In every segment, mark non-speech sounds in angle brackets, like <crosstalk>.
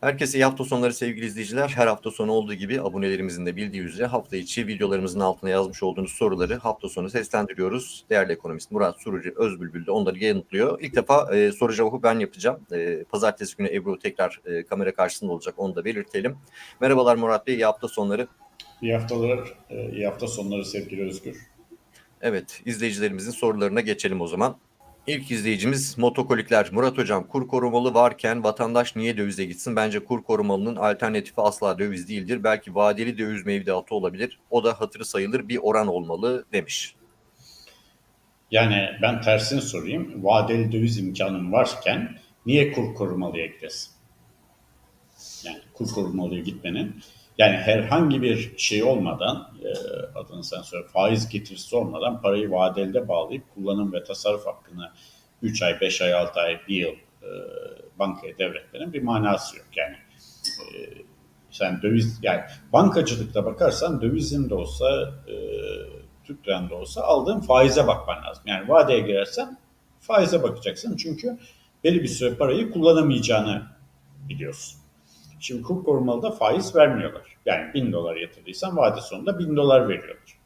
Herkese iyi hafta sonları sevgili izleyiciler. Her hafta sonu olduğu gibi abonelerimizin de bildiği üzere hafta içi videolarımızın altına yazmış olduğunuz soruları hafta sonu seslendiriyoruz. Değerli ekonomist Murat Surucu Özbülbül de onları yanıtlıyor. İlk defa e, soru cevabı ben yapacağım. E, Pazartesi günü Ebru tekrar e, kamera karşısında olacak onu da belirtelim. Merhabalar Murat Bey, iyi hafta sonları. İyi haftalar, e, iyi hafta sonları sevgili Özgür. Evet, izleyicilerimizin sorularına geçelim o zaman. İlk izleyicimiz motokolikler. Murat Hocam kur korumalı varken vatandaş niye dövize gitsin? Bence kur korumalının alternatifi asla döviz değildir. Belki vadeli döviz mevduatı olabilir. O da hatırı sayılır bir oran olmalı demiş. Yani ben tersini sorayım. Vadeli döviz imkanım varken niye kur korumalıya gidesin? Yani kur korumalıya gitmenin yani herhangi bir şey olmadan e, adını sen söyle faiz getirisi olmadan parayı vadelide bağlayıp kullanım ve tasarruf hakkını 3 ay, 5 ay, 6 ay, 1 yıl e, bankaya devretmenin bir manası yok. Yani e, sen döviz yani bankacılıkta bakarsan dövizin de olsa e, Türk liranda olsa aldığın faize bakman lazım. Yani vadeye girersen faize bakacaksın. Çünkü belli bir süre parayı kullanamayacağını biliyorsun. Şimdi kur korumalıda faiz vermiyorlar. Yani bin dolar yatırdıysan vade sonunda bin dolar veriyorlar.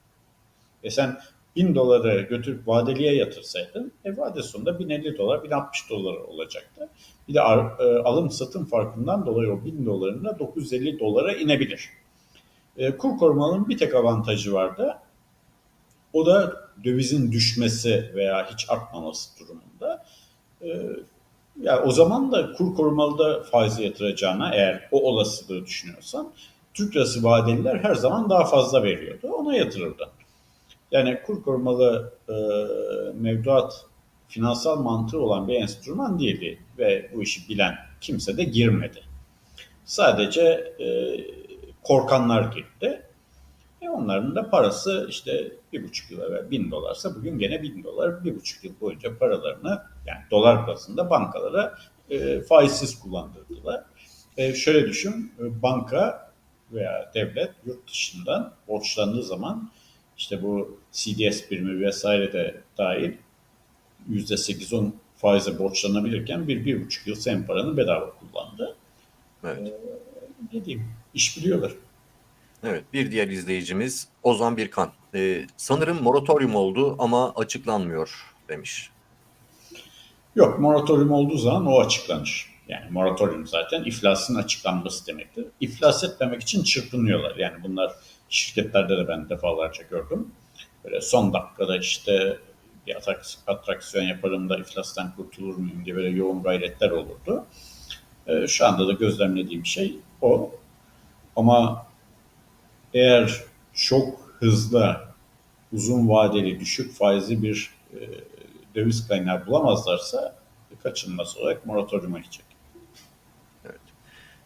E sen bin doları götürüp vadeliye yatırsaydın e vade sonunda 1050 dolar 1060 dolar olacaktı. Bir de e, alım satım farkından dolayı o bin dolarına 950 dolara inebilir. E, kur korumalının bir tek avantajı vardı. O da dövizin düşmesi veya hiç artmaması durumunda. E, ya o zaman da kur korumalıda faizi yatıracağına eğer o olasılığı düşünüyorsan Türk lirası vadeliler her zaman daha fazla veriyordu. Ona yatırırdı. Yani kur korumalı e, mevduat finansal mantığı olan bir enstrüman değildi ve bu işi bilen kimse de girmedi. Sadece e, korkanlar girdi. E onların da parası işte bir buçuk yıl evvel bin dolarsa bugün gene bin dolar bir buçuk yıl boyunca paralarını yani dolar bazında bankalara e, faizsiz kullandırdılar. E, şöyle düşün banka veya devlet yurt dışından borçlandığı zaman işte bu CDS birimi vesaire de dahil %8-10 faize borçlanabilirken bir, bir buçuk yıl sen paranı bedava kullandı. Evet. Ee, ne diyeyim, iş biliyorlar. Evet, bir diğer izleyicimiz Ozan Birkan. Ee, sanırım moratorium oldu ama açıklanmıyor demiş. Yok, moratorium olduğu zaman o açıklanır. Yani moratorium zaten iflasın açıklanması demektir. İflas etmemek için çırpınıyorlar. Yani bunlar şirketlerde de ben defalarca gördüm. Böyle son dakikada işte bir atraksiyon yaparım da iflastan kurtulur muyum diye böyle yoğun gayretler olurdu. Ee, şu anda da gözlemlediğim şey o. Ama eğer çok hızlı, uzun vadeli, düşük faizli bir e, döviz kaynağı bulamazlarsa kaçınılmaz olarak moratoriuma gidecek. Evet.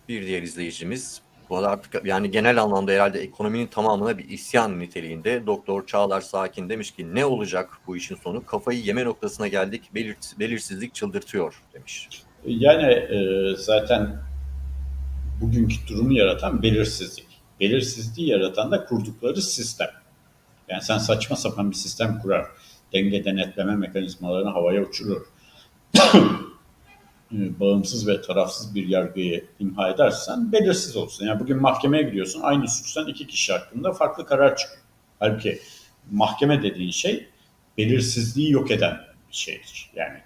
Bir diğer izleyicimiz bu arada artık yani genel anlamda herhalde ekonominin tamamına bir isyan niteliğinde Doktor Çağlar Sakin demiş ki ne olacak bu işin sonu? Kafayı yeme noktasına geldik. Belir, belirsizlik çıldırtıyor demiş. Yani e, zaten bugünkü durumu yaratan belirsizlik. Belirsizliği yaratan da kurdukları sistem. Yani sen saçma sapan bir sistem kurar. Denge denetleme mekanizmalarını havaya uçurur. <coughs> E, bağımsız ve tarafsız bir yargıyı imha edersen belirsiz olsun. Yani bugün mahkemeye gidiyorsun aynı suçtan iki kişi hakkında farklı karar çıkıyor. Halbuki mahkeme dediğin şey belirsizliği yok eden bir şeydir. Yani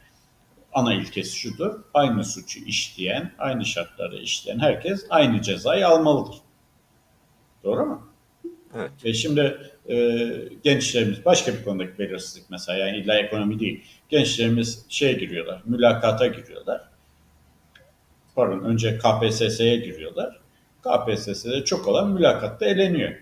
ana ilkesi şudur. Aynı suçu işleyen, aynı şartlarda işleyen herkes aynı cezayı almalıdır. Doğru mu? Evet. Ve şimdi e, gençlerimiz başka bir konudaki belirsizlik mesela yani illa ekonomi değil. Gençlerimiz şey giriyorlar, mülakata giriyorlar pardon önce KPSS'ye giriyorlar. KPSS'de çok olan mülakatta eleniyor.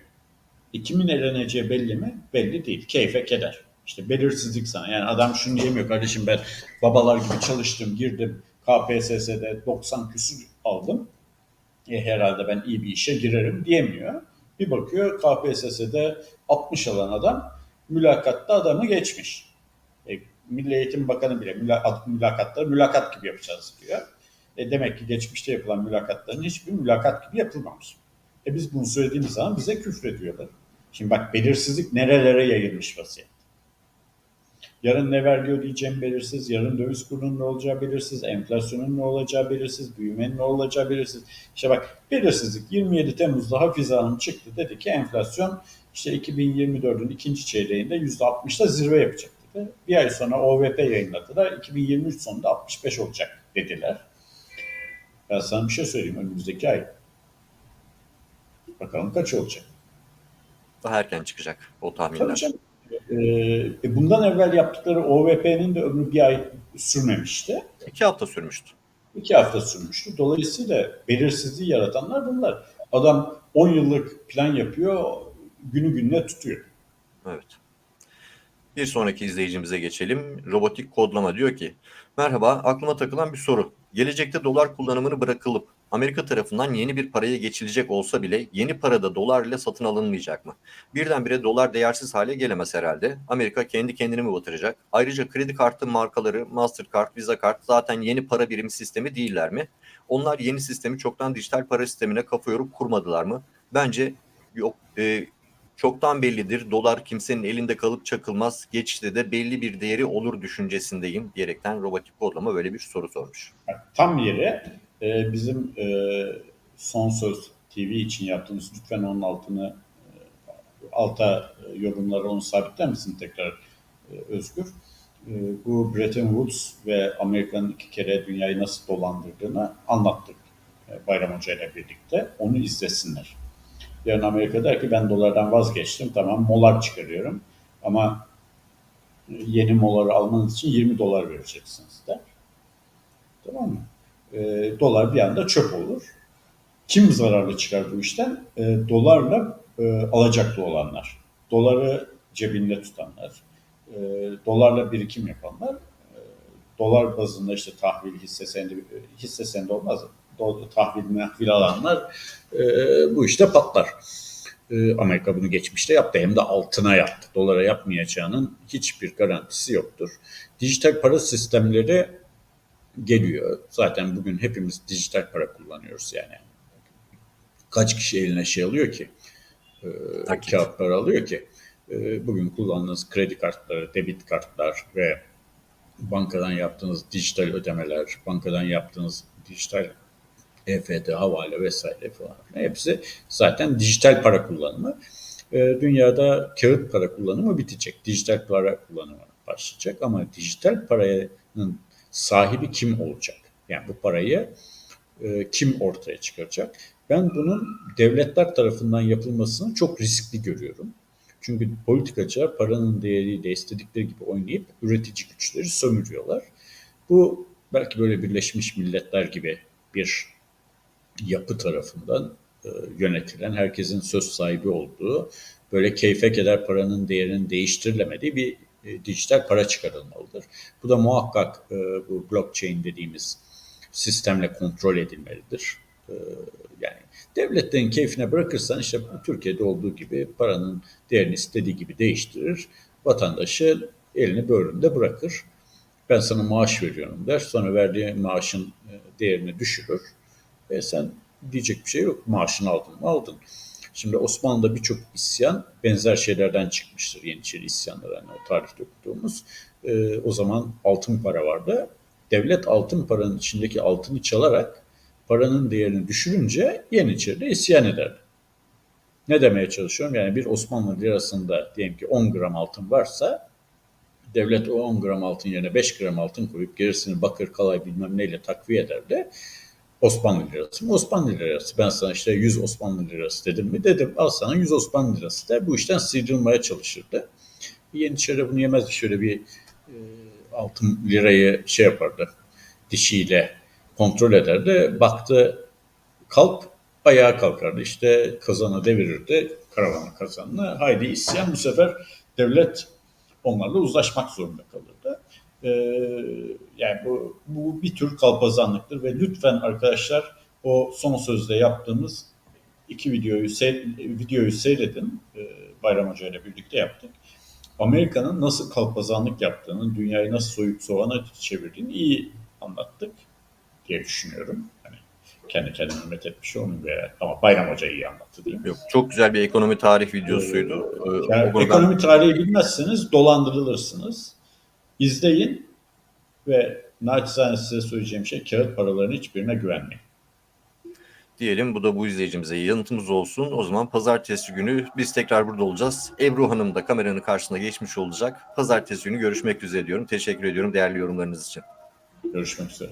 E, kimin eleneceği belli mi? Belli değil. Keyfe keder. İşte belirsizlik sana. Yani adam şunu diyemiyor kardeşim ben babalar gibi çalıştım, girdim. KPSS'de 90 küsur aldım. E, herhalde ben iyi bir işe girerim diyemiyor. Bir bakıyor KPSS'de 60 alan adam mülakatta adamı geçmiş. E, Milli Eğitim Bakanı bile mülakat, mülakatları mülakat gibi yapacağız diyor. E demek ki geçmişte yapılan mülakatların hiçbir mülakat gibi yapılmamış. E biz bunu söylediğimiz zaman bize küfrediyorlar. Şimdi bak belirsizlik nerelere yayılmış vaziyette. Yarın ne vergi ödeyeceğim belirsiz, yarın döviz kurunun ne olacağı belirsiz, enflasyonun ne olacağı belirsiz, büyümenin ne olacağı belirsiz. İşte bak belirsizlik 27 Temmuz'da Hafize Hanım çıktı dedi ki enflasyon işte 2024'ün ikinci çeyreğinde %60'da zirve yapacak dedi. Bir ay sonra OVP yayınladılar. 2023 sonunda 65 olacak dediler. Ben sana bir şey söyleyeyim önümüzdeki ay. Bakalım kaç olacak. Daha erken çıkacak o Tabii tahminler. canım. Ee, e, bundan evvel yaptıkları OVP'nin de ömrü bir ay sürmemişti. İki hafta sürmüştü. İki hafta sürmüştü. Dolayısıyla belirsizliği yaratanlar bunlar. Adam 10 yıllık plan yapıyor, günü gününe tutuyor. Evet. Bir sonraki izleyicimize geçelim. Robotik kodlama diyor ki, merhaba aklıma takılan bir soru. Gelecekte dolar kullanımını bırakılıp Amerika tarafından yeni bir paraya geçilecek olsa bile yeni parada dolar ile satın alınmayacak mı? Birdenbire dolar değersiz hale gelemez herhalde. Amerika kendi kendini mi batıracak? Ayrıca kredi kartı markaları Mastercard, Visa kart zaten yeni para birimi sistemi değiller mi? Onlar yeni sistemi çoktan dijital para sistemine kafa yorup kurmadılar mı? Bence yok. e, çoktan bellidir. Dolar kimsenin elinde kalıp çakılmaz. Geçişte de belli bir değeri olur düşüncesindeyim diyerekten robotik kodlama böyle bir soru sormuş. Tam yere e, bizim e, Son Söz TV için yaptığımız lütfen onun altını e, alta e, yorumlara onu sabitler misin tekrar e, Özgür? Bu Bretton Woods ve Amerika'nın iki kere dünyayı nasıl dolandırdığını anlattık Bayram Hoca ile birlikte. Onu izlesinler. Yarın Amerika der ki ben dolardan vazgeçtim tamam molar çıkarıyorum ama e, yeni moları almanız için 20 dolar vereceksiniz der. Tamam mı? E, dolar bir anda çöp olur. Kim zararlı çıkar bu işten? E, dolarla e, alacaklı olanlar. Doları cebinde tutanlar. E, dolarla birikim yapanlar. E, dolar bazında işte tahvil hisse senedi, hisse senedi olmaz. Tahvil mahvil alanlar e, bu işte patlar. E, Amerika bunu geçmişte yaptı. Hem de altına yaptı. Dolara yapmayacağının hiçbir garantisi yoktur. Dijital para sistemleri geliyor. Zaten bugün hepimiz dijital para kullanıyoruz yani. Kaç kişi eline şey alıyor ki? E, Nakit. kağıtlar alıyor ki? E, bugün kullandığınız kredi kartları, debit kartlar ve bankadan yaptığınız dijital ödemeler, bankadan yaptığınız dijital EFT, havale vesaire falan. Hepsi zaten dijital para kullanımı. E, dünyada kağıt para kullanımı bitecek. Dijital para kullanımı başlayacak ama dijital paranın sahibi kim olacak? Yani bu parayı e, kim ortaya çıkaracak? Ben bunun devletler tarafından yapılmasını çok riskli görüyorum. Çünkü politikacılar paranın değeriyle istedikleri gibi oynayıp üretici güçleri sömürüyorlar. Bu belki böyle Birleşmiş Milletler gibi bir yapı tarafından e, yönetilen, herkesin söz sahibi olduğu, böyle keyfe keder paranın değerinin değiştirilemediği bir e, dijital para çıkarılmalıdır. Bu da muhakkak e, bu blockchain dediğimiz sistemle kontrol edilmelidir. Yani devletlerin keyfine bırakırsan işte Türkiye'de olduğu gibi paranın değerini istediği gibi değiştirir. Vatandaşı elini böğründe bırakır. Ben sana maaş veriyorum der. Sonra verdiği maaşın değerini düşürür. E sen diyecek bir şey yok. Maaşını aldın mı aldın. Şimdi Osmanlı'da birçok isyan benzer şeylerden çıkmıştır. Yeniçeri isyanları hani o tarihte okuduğumuz. E, o zaman altın para vardı. Devlet altın paranın içindeki altını çalarak paranın değerini düşürünce Yeniçeri de isyan ederdi. Ne demeye çalışıyorum? Yani bir Osmanlı lirasında diyelim ki 10 gram altın varsa devlet o 10 gram altın yerine 5 gram altın koyup gerisini bakır kalay bilmem neyle takviye ederdi. Osmanlı lirası mı? Osmanlı lirası. Ben sana işte 100 Osmanlı lirası dedim mi? Dedim. Al sana 100 Osmanlı lirası der. Bu işten sıyrılmaya çalışırdı. Yeniçeri bunu yemezdi. Şöyle bir e, altın lirayı şey yapardı. Dişiyle kontrol ederdi. Baktı kalk ayağa kalkardı. İşte kazanı devirirdi. Karavanı kazanını. Haydi isyan bu sefer devlet onlarla uzlaşmak zorunda kalırdı. Ee, yani bu, bu bir tür kalpazanlıktır ve lütfen arkadaşlar o son sözde yaptığımız iki videoyu videoyu seyredin. Ee, Bayram Hoca ile birlikte yaptık. Amerika'nın nasıl kalpazanlık yaptığını, dünyayı nasıl soyup soğana çevirdiğini iyi anlattık diye düşünüyorum. Hani kendi kendime met etmiş olmayayım veya ama Bayram Hoca iyi anlattı diyeyim. Yok, çok güzel bir ekonomi tarih videosuydu. Ee, Yani ekonomi tarihi bilmezseniz dolandırılırsınız. İzleyin ve naçizane size söyleyeceğim şey kağıt paraların hiçbirine güvenmeyin. Diyelim bu da bu izleyicimize yanıtımız olsun. O zaman pazartesi günü biz tekrar burada olacağız. Ebru Hanım da kameranın karşısına geçmiş olacak. Pazartesi günü görüşmek üzere diyorum. Teşekkür ediyorum değerli yorumlarınız için. Görüşmek üzere.